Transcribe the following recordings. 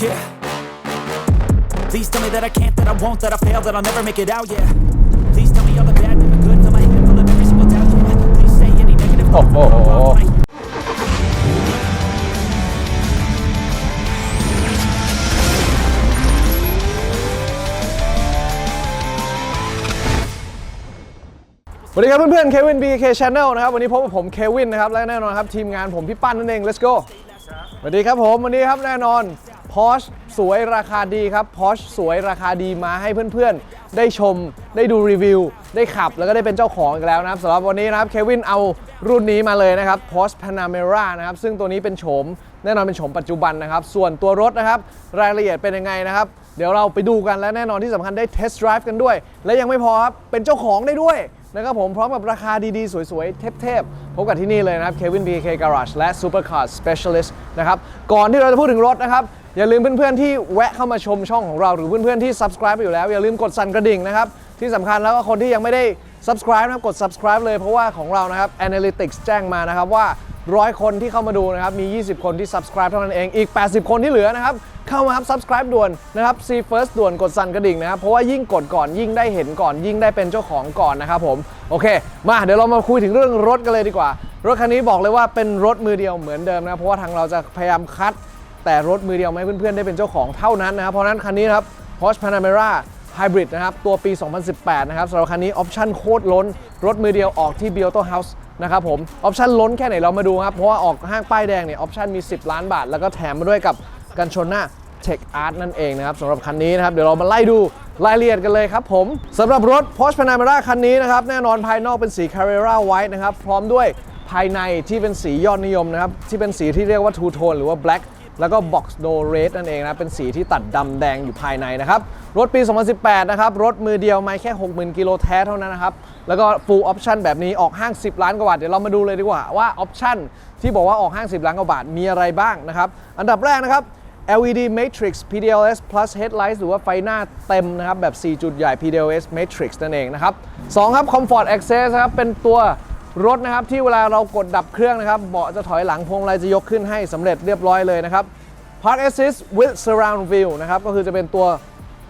Yeah. Please tell me that I can't, that I won't, that I fail, that I'll never make it out, yeah. Please tell me all the bad, never good, fill my head full of every single doubt, yeah. Please say any negative thoughts that I want, right? สวัสดีครับเพื่อนๆ Kevin BK Channel นะครับวันนี้พบกับผมเควินนะครับและแน่นอนครับทีมงานผมพี่ปั้นนั่นเอง let's go สวัสดีครับผมวันนี้ครับแน่นอน Porsche สวยราคาดีครับ Porsche สวยราคาดีมาให้เพื่อนๆ ได้ชมได้ดูรีวิว ได้ขับแล้วก็ได้เป็นเจ้าของอีกแล้วนะครับสำหรับวันนี้นะครับเควินเอารุ่นนี้มาเลยนะครับ Porsche Panamera นะครับ ซึ่งตัวนี้เป็นโฉมแน่นอนเป็นโฉมปัจจุบันนะครับ ส่วนตัวรถนะครับ รายละเอียดเป็นยังไงนะครับ เดี๋ยวเราไปดูกันและแน่นอนที่สำคัญได้ test drive กันด้วย และยังไม่พอครับเป็นเจ้าของได้ด้วย นะครับผมพร้อมกับราคาดีๆ สวยๆ เทพๆ พบกับที่นี่เลยนะครับ Kevin BK Garage และ Supercar Specialist นะครับ ก่อนที่เราจะพูดถึงรถนะครับ อย่าลืมเพื่อนๆ ที่แวะเข้ามาชมช่องของเรา หรือเพื่อนๆ ที่ subscribe ไปอยู่แล้ว อย่าลืมกดสั่นกระดิ่งนะครับ ที่สำคัญแล้วก็คนที่ยังไม่ได้ subscribe นะครับ กด subscribe เลยเพราะว่าของเรานะครับ Analytics แจ้งมานะครับว่าร้อยคนที่เข้ามาดูนะครับมี 20 คนที่ subscribe เท่านั้นเอง อีก 80 คนที่เหลือนะครับ เข้ามาครับ subscribe ด่วนนะครับ see first ด่วนกดสั่นกระดิ่งนะครับเพราะว่ายิ่งกดก่อนยิ่งได้เห็นก่อน ยิ่งได้เป็นเจ้าของก่อนนะครับผมโอเค มาเดี๋ยวเรามาคุยถึงเรื่องรถกันเลยดีกว่า รถคันนี้บอกเลยว่าเป็นรถมือเดียวเหมือนเดิมนะเพราะว่าทางเราจะพยายามคัด แต่รถมือเดียวไม่เพื่อนๆได้เป็นเจ้าของเท่านั้นนะครับเพราะนั้นคันนี้ครับ Porsche Panamera Hybrid นะครับ ตัวปี 2018 นะครับสำหรับคันนี้ออปชั่นโคตรล้น รถมือเดียวออกที่ b i o t o House นะครับผม ออปชั่นล้นแค่ไหนเรามาดูครับ เพราะว่าออกห้างป้ายแดงเนี่ย ออปชั่นมี 10 ล้านบาท แล้วก็แถมมาด้วยกับกันชนหน้า Tech Art นั่นเองนะครับสำหรับคันนี้นะครับเดี๋ยวเรามาไล่ดูรายละเอียดกันเลยครับผมสำหรับรถ Porsche Panamera คันนี้นะครับแน่นอนภายนอกเป็นสี Carrera White นะครับพร้อมด้วยภายในที่เป็นสียอดนิยมนะครับที่เป็นสีที่เรียกว่า Two Tone หรือว่า Black แล้วก็ Box d o Red นั่นเองนะ เป็นสีที่ตัดดำแดงอยู่ภายในนะครับ รถปี 2018 นะครับ รถมือเดียวไม่แค่ 60,000 กิโลแท้เท่านั้นนะครับ แล้วก็ Full Option แบบนี้ออกห้าง 10 ล้านกว่าบาท เดี๋ยวเรามาดูเลยดีกว่าว่า Option ที่บอกว่าออกห้าง 10 ล้านกว่าบาทมีอะไรบ้างนะครับ อันดับแรกนะครับ LED Matrix PDLS Plus Headlights หรือว่าไฟหน้าเต็มนะครับ แบบ 4 จุดใหญ่ PDLS Matrix นั่นเองนะครับ2ครับ Comfort Access นะครับ เป็นตัวรถนะครับ ที่เวลาเรากดดับเครื่องนะครับ เบาะจะถอยหลังพวงมาลัยจะยกขึ้นให้สำเร็จเรียบร้อยเลยนะครับ Park Assist with Surround View นะครับ ก็คือจะเป็นตัว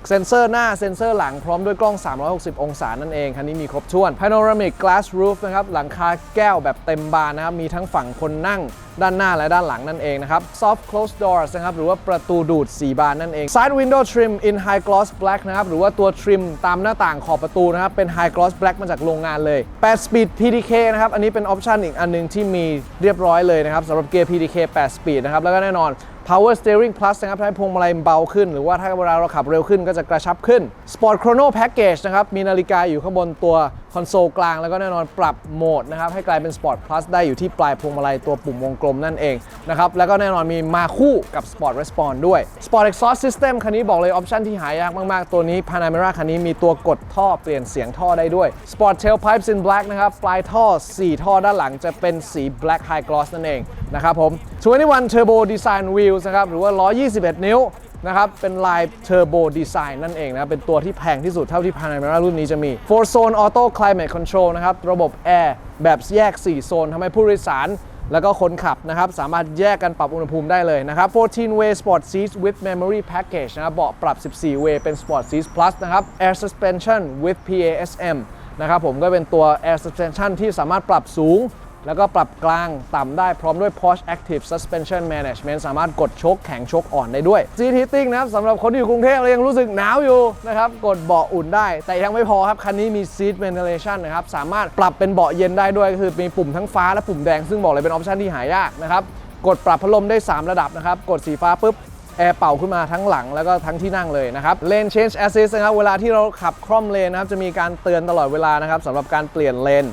เซ็นเซอร์หน้าเซ็นเซอร์หลังพร้อมด้วยกล้อง 360 องศานั่นเอง คันนี้มีครบถ้วน Panoramic Glass Roof นะครับ หลังคาแก้วแบบเต็มบานนะครับ มีทั้งฝั่งคนนั่งด้านหน้าและด้านหลังนั่นเองนะครับ Soft close doors นะครับ หรือว่าประตูดูด 4 บานนั่นเอง Side Window Trim in High Gloss Black นะครับ หรือว่าตัว trim ตามหน้าต่างขอบประตูนะครับ เป็น High Gloss Black มาจากโรงงานเลย 8 Speed PDK นะครับ อันนี้เป็นออปชันอีกอันหนึงที่มีเรียบร้อยเลยนะครับสำหรับเกียร์ PDK 8 Speed นะครับ แล้วก็แน่นอน Power Steering Plus นะครับทำให้พวงมาลัยเบาขึ้น หรือว่าถ้าเวลาเราขับเร็วขึ้นก็จะกระชับขึ้น Sport Chrono Package นะครับ มีนาฬิกาอยู่ข้างบนตัวคอนโซลกลาง แล้วก็แน่นอนปรับโหมดนะครับ ให้กลายเป็น Sport Plus ได้อยู่ที่ปลายพวงมาลัยตัวปุ่มวงกลมนั่นเองนะครับ แล้วก็แน่นอนมีมาคู่กับ Sport Response ด้วย Sport Exhaust System คันนี้บอกเลยออปชันที่หายากมากๆ ตัวนี้ Panamera คันนี้มีตัวกดท่อเปลี่ยนเสียงท่อได้ด้วย Sport Tailpipes in Black นะครับปลายท่อ 4 ท่อด้านหลังจะเป็นสี Black High Gloss นั่นเองนะครับผม21 Turbo Design Wheels นะครับหรือว่า 121 นิ้วนะครับเป็นลาย Turbo Design นั่นเองนะเป็นตัวที่แพงที่สุดเท่าที่ Panamera รุ่นนี้จะมี 4 Zone Auto Climate Control นะครับระบบแอร์แบบแยก 4 โซนทำให้ผู้โดยสารแล้วก็คนขับนะครับ สามารถแยกกันปรับอุณหภูมิได้เลยนะครับ 14 way sport seats with memory package นะครับเบาะปรับ 14 way เป็น sport seats plus นะครับ air suspension with PASM นะครับผมก็เป็นตัว air suspension ที่สามารถปรับสูง แล้วก็ปรับกลางต่ำได้พร้อมด้วย Porsche Active Suspension Management สามารถกดชคแข็งชคอ่อนได้ด้วย Seat Heating นะครับสำหรับคนที่อยู่กรุงเทพแล้วยังรู้สึกหนาวอยู่นะครับ กดเบาะอุ่นได้ แต่ยังไม่พอครับ คันนี้มี Seat Ventilation นะครับ สามารถปรับเป็นเบาะเย็นได้ด้วยก็คือมีปุ่มทั้งฟ้าและปุ่มแดงซึ่งบอกเลยเป็นออปชันที่หายากนะครับ กดปรับพัดลมได้ 3 ระดับนะครับ กดสีฟ้าปุ๊บแอร์เป่าขึ้นมาทั้งหลังแล้วก็ทั้งที่นั่งเลยนะครับ Lane Change Assist นะครับเวลาที่เราขับคล่อมเลนนะครับจะมีการเตือนตลอดเวลานะครับสำหรับการเปลี่ยนเลน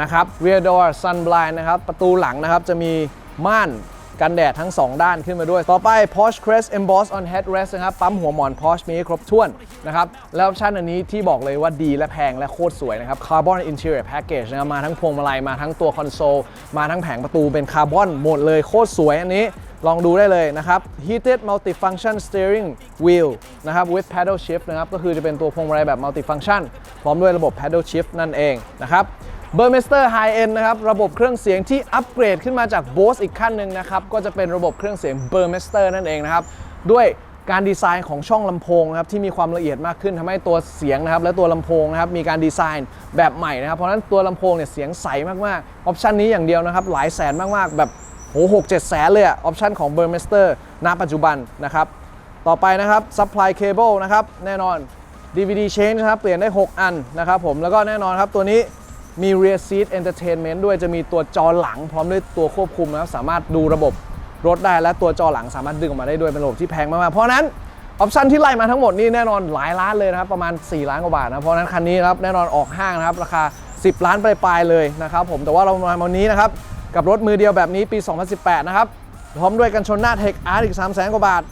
นะครับ rear door sun blind นะครับ ประตูหลังนะครับจะมีม่านกันแดดทั้ง 2 ด้านขึ้นมาด้วย ต่อไป Porsche Crest emboss on headrest นะครับ ปั๊มหัวหมอน Porsche มีให้ครบถ้วนนะครับ แล้วออปชันอันนี้ที่บอกเลยว่าดีและแพงและโคตรสวยนะครับ Carbon Interior Package นะครับ มาทั้งพวงมาลัย มาทั้งตัวคอนโซล มาทั้งแผงประตูเป็นคาร์บอนหมดเลยโคตรสวยอันนี้ ลองดูได้เลยนะครับ Heated Multifunction Steering Wheel นะครับ with Paddle Shift นะครับ ก็คือจะเป็นตัวพวงมาลัยแบบ Multifunction พร้อมด้วยระบบ Paddle Shift นั่นเองนะครับ b u r m e s t e r High End นะครับ ระบบเครื่องเสียงที่อัปเกรดขึ้นมาจาก Bose อีกขั้นหนึ่งนะครับ ก็จะเป็นระบบเครื่องเสียง b u r m e s t e r นั่นเองนะครับ ด้วยการดีไซน์ของช่องลำโพงนะครับที่มีความละเอียดมากขึ้นทำให้ตัวเสียงนะครับและตัวลำโพงนะครับมีการดีไซน์แบบใหม่นะครับ เพราะฉะนั้นตัวลำโพงเนี่ยเสียงใสมากๆออปชันนี้อย่างเดียวนะครับหลายแสนมากๆ แบบโหหกเจ็ดแสนเลยอะออปชันของ b u r m e s t e r ณปัจจุบันนะครับ ต่อไปนะครับ supply cable นะครับแน่นอน DVD change นะครับเปลี่ยนได้ 6 อันนะครับผมแล้วก็แน่นอนครับตัวนี้ มี rear seat entertainment ด้วยจะมีตัวจอหลังพร้อมด้วยตัวควบคุมนะครับสามารถดูระบบรถได้และตัวจอหลังสามารถดึงออกมาได้ด้วยเป็นระบบที่แพงมากๆเพราะนั้นออปชันที่ไล่มาทั้งหมดนี่แน่นอนหลายล้านเลยนะครับประมาณ 4 ล้านกว่าบาทนะเพราะนั้นคันนี้ครับแน่นอนออกห้างนะครับราคา 10 ล้านปลายๆเลยนะครับผมแต่ว่าเรามาวันนี้นะครับกับรถมือเดียวแบบนี้ปี 2018 นะครับพร้อมด้วยกันชนหน้า Tech Art อีก3 0 0 0 0 0กว่าบาท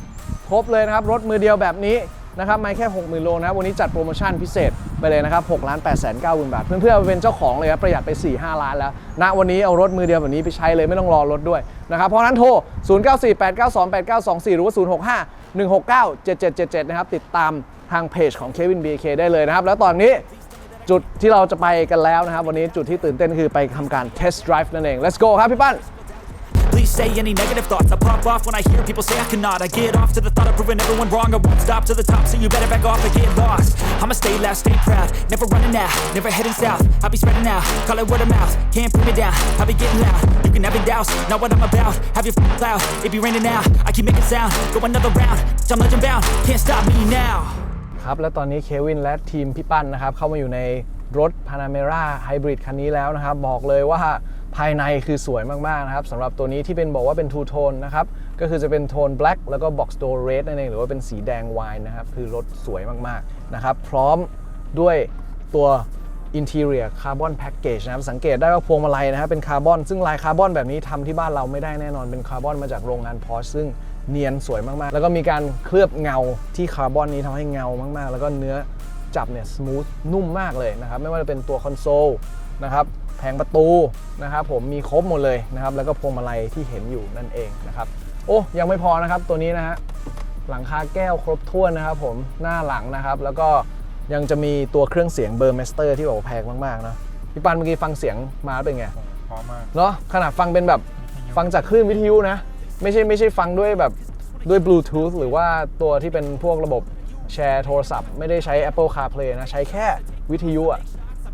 ครบเลยนะครับรถมือเดียวแบบนี้ นะครับไม่แค่ 60,000 โลนะครับวันนี้จัดโปรโมชั่นพิเศษไปเลยนะครับ6ล้าน8 9 0 0 0 บาท เพื่อนๆเปเป็นเจ้าของเลยครับประหยัดไป 4-5 ล้านแล้วณวันนี้เอารถมือเดียวแบบนี้ไปใช้เลยไม่ต้องรอรถด้วยนะครับเพราะนั้นโทร 0948928924 หรือว่า 065 169 7777 นะครับติดตามทางเพจของ Kevin BK ได้เลยนะครับ แล้วตอนนี้จุดที่เราจะไปกันแล้วนะครับ วันนี้จุดที่ตื่นเต้นคือไปทำการ test drive นั่นเอง let's go ครับพี่ปั้น say any negative thoughts. I pop off when I hear people say I cannot. I get off to the thought of proving everyone wrong. I won't stop to the top, so you better back off and get lost. I'ma stay loud, stay proud, never running out, never heading south. I'll be spreading out, call it word of mouth. Can't put me down, I'll be getting loud. You can have it douse, not what I'm about. Have your f- cloud, it be raining now. I keep making sound, go another round. I'm legend bound, can't stop me now. ครับ และตอนนี้เควินและทีมพี่ปั้นนะครับ เข้ามาอยู่ในรถ Panamera Hybrid คันนี้แล้วนะครับ บอกเลยว่า ภายในคือสวยมากๆนะครับสำหรับตัวนี้ที่เป็นบอกว่าเป็น two tone นะครับก็คือจะเป็นโทน black แล้วก็ box door red นั่นเองหรือว่าเป็นสีแดงวน์นะครับคือรถสวยมากๆนะครับพร้อมด้วยตัว Interior Carbon Package นะครับสังเกตได้ว่าพวงมาลัยนะครับเป็นคาร์บอนซึ่งลายคาร์บอนแบบนี้ทำที่บ้านเราไม่ได้แน่นอนเป็นคาร์บอนมาจากโรงงาน Porsche ซึ่งเนียนสวยมากๆ แล้วก็มีการเคลือบเงาที่คาร์บอนนี้ทำให้เงามากๆ แล้วก็เนื้อจับเนี่ยส o t h นุ่มมากเลยนะครับไม่ว่าจะเป็นตัวคอนโซล นะครับแผงประตูนะครับผมมีครบหมดเลยนะครับ แล้วก็พวงมาลัยที่เห็นอยู่นั่นเองนะครับ โอ้ยังไม่พอนะครับตัวนี้นะฮะหลังคาแก้วครบถ้วนนะครับ ผมหน้าหลังนะครับ แล้วก็ยังจะมีตัวเครื่องเสียงเบอร์เมสเตอร์ที่บอกว่าแพงมากๆนะพี่ปันเมื่อกี้ฟังเสียงมาแล้วเป็นไงพร้อมมากเนาะขนาดฟังเป็นแบบฟังจากคลื่นวิทยุนะ ไม่ใช่ไม่ใช่ฟังด้วยแบบด้วยบลูทูธหรือว่าตัวที่เป็นพวกระบบแชร์โทรศัพท์ ไม่ได้ใช้ Apple CarPlay นะ ใช้แค่วิทยุอะ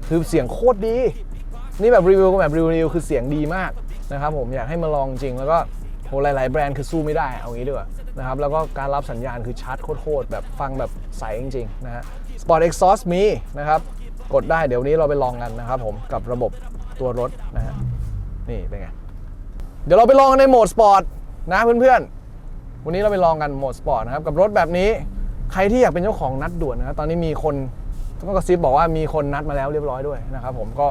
คือเสียงโคตรดี นี่แบบรีวิวก็แบบรีวิวคือเสียงดีมากนะครับผมอยากให้มาลองจริงแล้วก็โหหลาย ๆ แบรนด์คือสู้ไม่ได้เอางี้ดีกว่านะครับแล้วก็การรับสัญญาณคือชัดโคตรๆแบบฟังแบบใสจริง ๆ นะฮะ Sport Exhaust มีนะครับ กดได้เดี๋ยวนนี้เราไปลองกันนะครับผมกับระบบตัวรถนะฮะนี่เป็นไง เดี๋ยวเราไปลองกันในโหมดสปอร์ตนะเพื่อนๆ วันนี้เราไปลองกันโหมดสปอร์ตนะครับกับรถแบบนี้ใครที่อยากเป็นเจ้าของนัดด่วนนะครับตอนนี้มีคน ต้องกระซิบบอกว่ามีคนนัดมาแล้วเรียบร้อยด้วยนะครับผมก็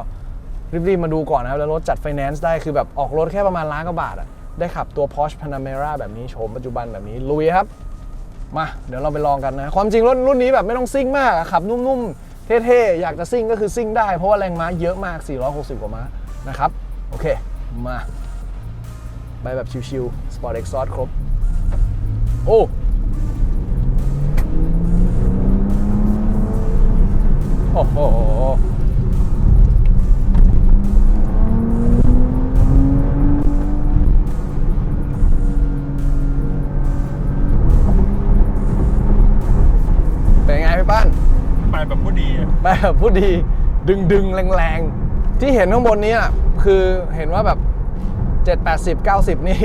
รีบๆมาดูก่อนนะครับ แล้วรถจัดไฟแนนซ์ได้คือแบบออกรถแค่ประมาณล้านกว่าบาทอะได้ขับตัว Porsche Panamera แบบนี้โฉมปัจจุบันแบบนี้ลุยครับ มา เดี๋ยวเราไปลองกันนะ ความจริงรถรุ่นนี้แบบไม่ต้องซิ่งมากขับนุ่มๆ เท่ๆ อยากจะซิ่งก็คือซิ่งได้ เพราะว่าแรงม้าเยอะมาก 460 กว่าม้านะครับ โอเค มา ไปแบบชิวๆ Sport Exhaust ครบ โอ้ โอ้โหเป็นไงพี่ป้านไปแบบผู้ดีอะไปแบบพูดดีดึงดึงๆแรงๆ ที่เห็นข้างบนนี้อะคือเห็นว่าแบบ 7 80 90 นี่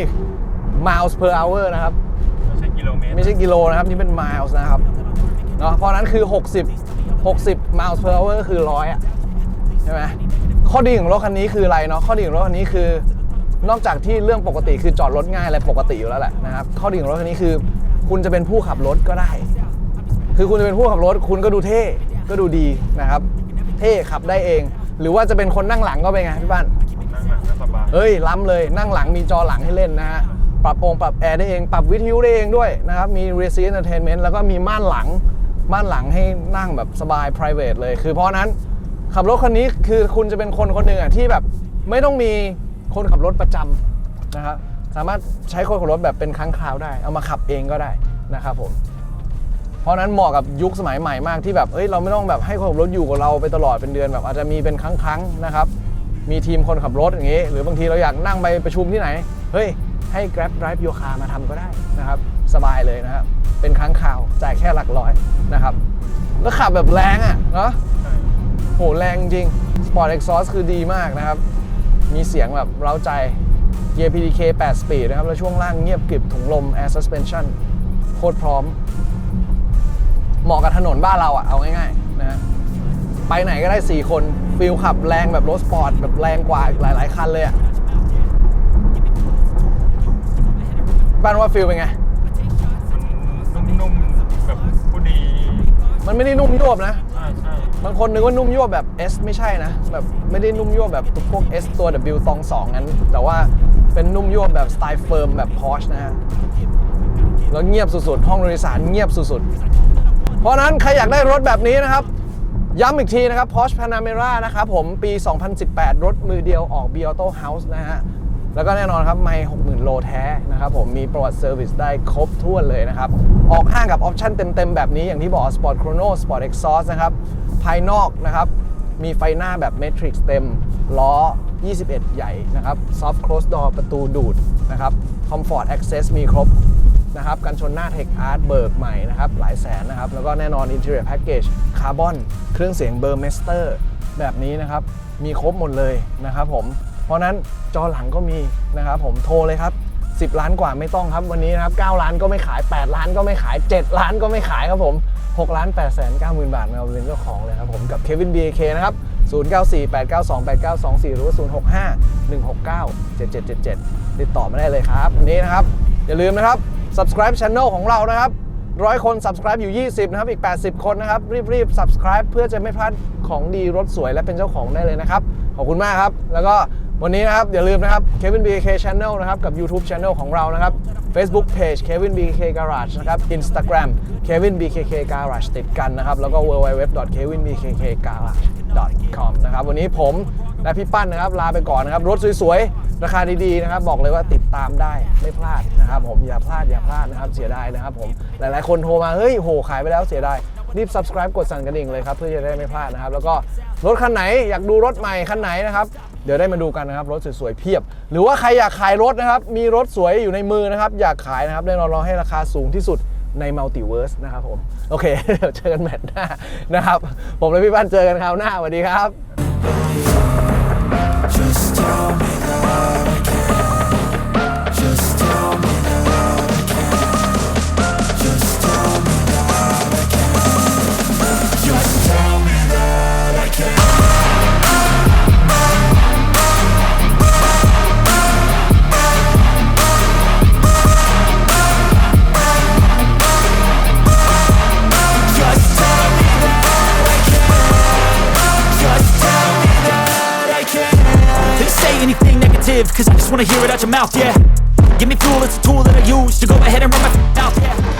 miles per hour นะครับ ไม่ใช่กิโลเมตร ไม่ใช่กิโลนะครับ นี่เป็น miles นะครับเนาะเพราะฉะนั้นคือ 60 60 miles per hour ก็คือร้อยอะใช่ไหมข้อดีของรถคันนี้คืออะไรเนาะข้อดีของรถคันนี้คือนอกจากที่เรื่องปกติคือจอดรถง่ายอะไรปกติอยู่แล้วแหละนะครับข้อดีของรถคันนี้คือคุณจะเป็นผู้ขับรถก็ได้ คือคุณจะเป็นผู้ขับรถ คุณก็ดูเท่ก็ดูดีนะครับ เท่ขับได้เอง หรือว่าจะเป็นคนนั่งหลังก็เป็นไงพี่ป้านนั่งหลังก็สบายเฮ้ยล้ำเลยนั่งหลังมีจอหลังให้เล่นนะฮะปรับองค์ปรับแอร์ได้เอง ปรับวิทยุได้เองด้วยนะครับ มี r e c e i v Entertainment แล้วก็มีม่านหลัง ม่านหลังให้นั่งแบบสบาย private เลย คือเพราะนั้นขับรถคันนี้คือคุณจะเป็นคนคนหนึ่งอะที่แบบไม่ต้องมีคนขับรถประจำนะครับสามารถใช้คนขับรถแบบเป็นครั้งคราวได้ เอามาขับเองก็ได้นะครับผมเพราะนั้นเหมาะกับยุคสมัยใหม่มากที่แบบเอ้ยเราไม่ต้องแบบให้คนขับรถอยู่กับเราไปตลอดเป็นเดือนแบบอาจจะมีเป็นครั้งๆนะครับ มีทีมคนขับรถอย่างงี้ หรือบางทีเราอยากนั่งไปประชุมที่ไหน เฮ้ยให้ Grab Drive Your Car มาทำก็ได้นะครับ สบายเลยนะครับ เป็นครั้งคราวจ่ายแค่หลักร้อยนะครับ แล้วขับแบบแรงอะเนาะโหแรงจริง Sport Exhaust คือดีมากนะครับ มีเสียงแบบเร้าใจ Gear PDK 8 Speed นะครับ แล้วช่วงล่างเงียบกริบถุงลม Air Suspension โคตรพร้อม เหมาะกับถนนบ้านเราอะเอาง่ายๆนะฮะไปไหนก็ได้ 4 คนฟิลขับแรงแบบรถสปอร์ตแบบแรงกว่าอีกหลาย ๆ คันเลยอะบ้านว่าฟิลเป็นไง มันไม่ได้นุ่มยวบนะใช่ใช่บางคนนึกว่านุ่มยวบแบบ S ไม่ใช่นะ แบบไม่ได้นุ่มยวบแบบพวก S ตัว W ตองสองนั้น แต่ว่าเป็นนุ่มยวบแบบสไตล์เฟิร์มแบบ Porsche นะฮะ แล้วเงียบสุดๆ ห้องโดยสารเงียบสุดๆ เพราะฉะนั้นใครอยากได้รถแบบนี้นะครับ ย้ำอีกทีนะครับ Porsche Panamera นะครับผมปี 2018 รถมือเดียวออก B Auto House นะฮะ แล้วก็แน่นอนครับไม่60,000 โลแท้นะครับผมมีประวัติเซอร์วิสได้ครบถ้วนเลยนะครับ ออกห้างกับออปชั่นเต็ม ๆ แบบนี้อย่างที่บอก Sport Chrono Sport Exhaust นะครับ ภายนอกนะครับ มีไฟหน้าแบบ Matrix เต็ม ล้อ 21 ใหญ่นะครับ Soft Close Door ประตูดูดนะครับ Comfort Access มีครบนะครับกันชนหน้า Tech Art เบิกใหม่นะครับ หลายแสนนะครับ แล้วก็แน่นอน Interior Package คาร์บอนเครื่องเสียงเบอร์เมสเตอร์แบบนี้นะครับ มีครบหมดเลยนะครับผม เพราะนั้นจอหลังก็มีนะครับผมโทรเลยครับ 10 ล้านกว่าไม่ต้องครับวันนี้นะครับ9ล้านก็ไม่ขาย 8 ล้านก็ไม่ขาย 7 ล้านก็ไม่ขายครับผม6ล้าน8แสน9หมื่นบาทเราเป็นเจ้าของเลยครับผมกับ Kevin BAK นะครับ0948928924 หรือว่า 065-169-7777 ติดต่อมาได้เลยครับวันนี้นะครับ อย่าลืมนะครับ subscribe channel ของเรานะครับร้อยคน subscribe อยู่ 20 นะครับ อีก 80 คนนะครับ รีบๆ subscribe เพื่อจะไม่พลาดของดีรถสวยและเป็นเจ้าของได้เลยนะครับ ขอบคุณมากครับ แล้วก็ วันนี้นะครับ อย่าลืมนะครับ Kevin BK Channel นะครับ กับ YouTube Channel ของเรานะครับ Facebook Page Kevin BK Garage นะครับ Instagram Kevin BKK Garage ติดกันนะครับ แล้วก็ www.kevinbkkgarage.com นะครับ วันนี้ผมและพี่ปั้นนะครับ ลาไปก่อนนะครับ รถสวยๆ ราคาดีๆ นะครับ บอกเลยว่าติดตามได้ไม่พลาดนะครับผมอย่าพลาดอย่าพลาดนะครับเสียดายนะครับผมหลายๆ คนโทรมา เฮ้ยโหขายไปแล้วเสียดายรีบ subscribe กดสั่นกระดิ่งเลยครับ เพื่อจะได้ไม่พลาดนะครับ แล้วก็รถคันไหนอยากดูรถใหม่คันไหนนะครับ เดี๋ยวได้มาดูกันนะครับรถสวยๆเพียบ หรือว่าใครอยากขายรถนะครับมีรถสวยอยู่ในมือนะครับอยากขายนะครับแน่นอนเราให้ราคาสูงที่สุดในมัลติเวิร์สนะครับผมโอเคเดี๋ยวเจอกันแมตช์หน้านะครับ ผมและพี่บ้านเจอกันคราวหน้าสวัสดีครับ negative, cause I just wanna hear it out your mouth, yeah. Give me fuel, it's a tool that I use to go ahead and run my mouth, yeah.